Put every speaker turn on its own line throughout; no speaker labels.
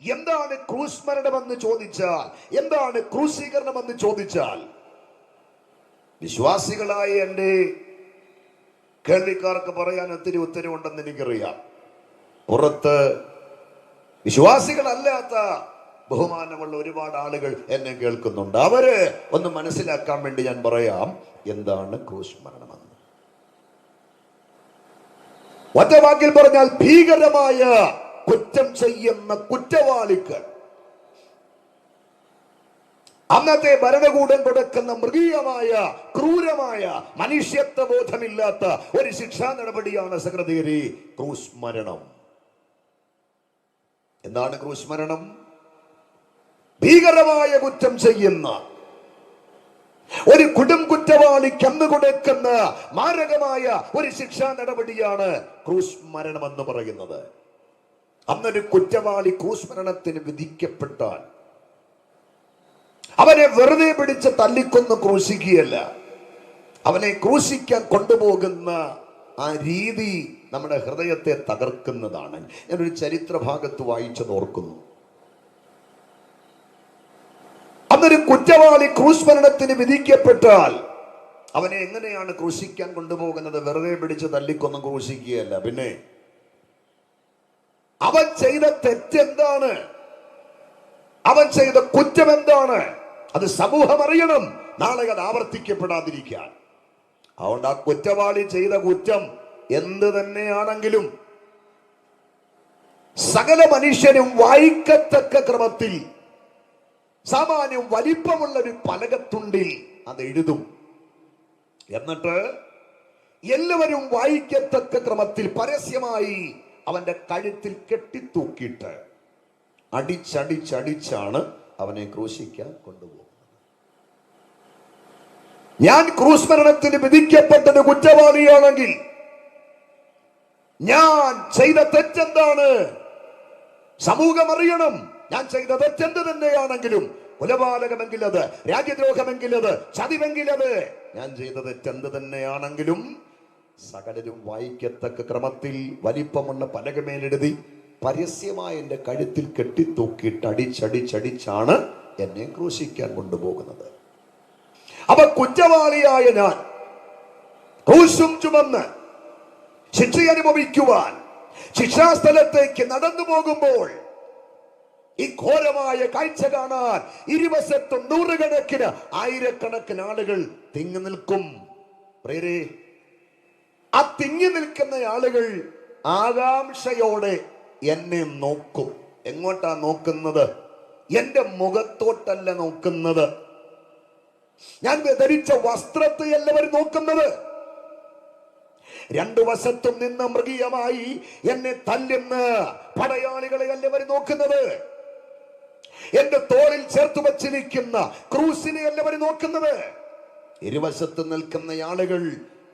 എന്താണ് ക്രൂസ് മരണമെന്ന് ചോദിച്ചാൽ എന്താണ് ക്രൂശീകരണം എന്ന് ചോദിച്ചാൽ വിശ്വാസികളായ എന്റെ കേൾവിക്കാർക്ക് പറയാൻ ഒത്തിരി ഉത്തരവുണ്ടെന്ന് എനിക്കറിയാം. പുറത്ത് വിശ്വാസികളല്ലാത്ത ബഹുമാനമുള്ള ഒരുപാട് ആളുകൾ എന്നെ കേൾക്കുന്നുണ്ട്. അവർ ഒന്ന് മനസ്സിലാക്കാൻ വേണ്ടി ഞാൻ പറയാം എന്താണ് ക്രൂശ് മരണമെന്ന് ഒറ്റ വാക്കിൽ പറഞ്ഞാൽ ഭീകരമായ കുറ്റം ചെയ്യുന്ന കുറ്റവാളികൾ. അന്നത്തെ ഭരണകൂടം കൊടുക്കുന്ന മൃഗീയമായ ക്രൂരമായ മനുഷ്യത്വ ബോധമില്ലാത്ത ഒരു ശിക്ഷാ നടപടിയാണ് സെക്രട്ടറി ക്രൂസ് മരണം എന്താണ് ക്രൂസ് മരണം ഭീകരമായ കുറ്റം ചെയ്യുന്ന ഒരു കുടും കുറ്റവാളിക്ക് അന്ന് കൊടുക്കുന്ന മാരകമായ ഒരു ശിക്ഷാ നടപടിയാണ് ക്രൂസ് മരണം എന്ന് പറയുന്നത്. അന്നൊരു കുറ്റവാളി കൂസ്മരണത്തിന് വിധിക്കപ്പെട്ടാൽ അവനെ വെറുതെ പിടിച്ച് തല്ലിക്കൊന്ന് ക്രൂശിക്കുകയല്ല. അവനെ ക്രൂശിക്കാൻ കൊണ്ടുപോകുന്ന ആ രീതി നമ്മുടെ ഹൃദയത്തെ തകർക്കുന്നതാണ്. ഞാനൊരു ചരിത്ര ഭാഗത്ത് വായിച്ചത് ഓർക്കുന്നു അന്നൊരു കുറ്റവാളി ക്രൂസ്മരണത്തിന് വിധിക്കപ്പെട്ടാൽ അവനെ എങ്ങനെയാണ് ക്രൂശിക്കാൻ കൊണ്ടുപോകുന്നത്? വെറുതെ പിടിച്ച് തല്ലിക്കൊന്നും ക്രൂശിക്കുകയല്ല. പിന്നെ അവൻ ചെയ്ത തെറ്റെന്താണ്? അവൻ ചെയ്ത കുറ്റം എന്താണ് അത് സമൂഹം അറിയണം. നാളെ അത് ആവർത്തിക്കപ്പെടാതിരിക്കാൻ. അതുകൊണ്ട് ആ കുറ്റവാളി ചെയ്ത കുറ്റം എന്ത് തന്നെയാണെങ്കിലും സകല മനുഷ്യരും വായിക്കത്തക്ക ക്രമത്തിൽ സാമാന്യം വലിപ്പമുള്ള ഒരു പലകത്തുണ്ടിൽ അത് എഴുതും. എന്നിട്ട് എല്ലാവരും വായിക്കത്തക്ക ക്രമത്തിൽ പരസ്യമായി അവന്റെ കഴുത്തിൽ കെട്ടിത്തൂക്കിയിട്ട് അടിച്ചടിച്ചടിച്ചാണ് അവനെ ക്രൂശിക്കാൻ കൊണ്ടുപോകുന്നത്. ഞാൻ ക്രൂസ് മരണത്തിന് വിധിക്കപ്പെട്ടത് കുറ്റവാളിയാണെങ്കിൽ ഞാൻ ചെയ്ത തെറ്റെന്താണ്? സമൂഹം അറിയണം. ഞാൻ ചെയ്ത തെറ്റെന്ത് തന്നെയാണെങ്കിലും കൊലപാതകമെങ്കിൽ അത് രാജ്യദ്രോഹമെങ്കിൽ അത് ചതിവെങ്കിൽ അത് ഞാൻ ചെയ്ത തെറ്റെന്ത് തന്നെയാണെങ്കിലും സകലരും വായിക്കത്തക്ക ക്രമത്തിൽ വലിപ്പമുള്ള പലകമേലെഴുതി പരസ്യമായി എന്റെ കഴുത്തിൽ കെട്ടിത്തൂക്കിയിട്ട് അടിച്ചടിച്ചടിച്ചാണ് എന്നെ ക്രൂശിക്കാൻ കൊണ്ടുപോകുന്നത്. അപ്പൊ കുറ്റവാളിയായ ഞാൻ ക്രൂശും ചുമന്ന് ശിക്ഷ അനുഭവിക്കുവാൻ ശിക്ഷാസ്ഥലത്തേക്ക് നടന്നു പോകുമ്പോൾ ഈ ഘോരമായ കാഴ്ച കാണാൻ ഇരുവശത്തും നൂറുകണക്കിന് ആയിരക്കണക്കിന് ആളുകൾ തിങ്ങി നിൽക്കും. പ്രിയരേ ആ തിങ്ങി നിൽക്കുന്ന ആളുകൾ ആകാംക്ഷയോടെ എന്നെ നോക്കും. എങ്ങോട്ടാ നോക്കുന്നത്? എന്റെ മുഖത്തോട്ടല്ല നോക്കുന്നത്. ഞാൻ വിതരിച്ച വസ്ത്രത്തെ എല്ലാവരും നോക്കുന്നത്. രണ്ടു വശത്തും നിന്ന് മൃഗീയമായി എന്നെ തല്ലുന്ന പടയാളികളെ എല്ലാവരും നോക്കുന്നത്. എന്റെ തോളിൽ ചേർത്ത് വച്ചിരിക്കുന്ന ക്രൂസിനെ എല്ലാവരും നോക്കുന്നത്. ഇരുവശത്ത് നിൽക്കുന്ന ആളുകൾ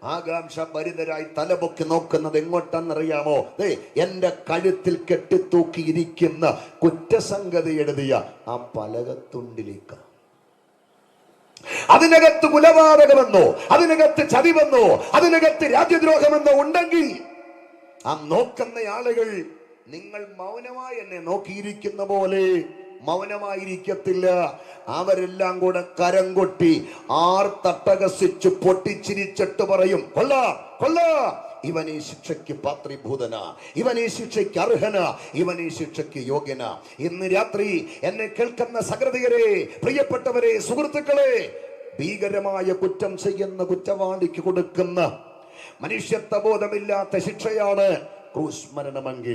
ആകാംക്ഷ ഭരിതരായി തലപൊക്കി നോക്കുന്നത് എങ്ങോട്ടെന്നറിയാമോ? ദേ എന്റെ കഴുത്തിൽ കെട്ടിത്തൂക്കിയിരിക്കുന്ന കുറ്റസംഗതി എഴുതിയ ആ പലകത്തുണ്ടിലേക്ക്. അതിനകത്ത് കുലപാതകമെന്നോ അതിനകത്ത് ചതിവെന്നോ അതിനകത്ത് രാജ്യദ്രോഹമെന്നോ ഉണ്ടെങ്കിൽ ആ നോക്കുന്ന ആളുകൾ നിങ്ങൾ മൗനമായി എന്നെ നോക്കിയിരിക്കുന്ന പോലെ മൗനമായിരിക്കത്തില്ല. അവരെല്ലാം കൂടെ കരം കൊട്ടി ആർ തട്ടകസിച്ചു പൊട്ടിച്ചിരിച്ചിട്ട് പറയും കൊല്ല കൊല്ല ഇവൻ ഈ ശിക്ഷയ്ക്ക് പാത്രീഭൂതന ഇവൻ ഈ ശിക്ഷയ്ക്ക് അർഹന ഇവൻ ഈ ശിക്ഷയ്ക്ക് യോഗ്യന. ഇന്ന് രാത്രി എന്നെ കേൾക്കുന്ന സകൃതികരെ പ്രിയപ്പെട്ടവരെ സുഹൃത്തുക്കളെ ഭീകരമായ കുറ്റം ചെയ്യുന്ന കുറ്റവാളിക്ക് കൊടുക്കുന്ന മനുഷ്യത്വബോധമില്ലാത്ത ശിക്ഷയാണ് ക്രൂസ് മരണമെങ്കിൽ.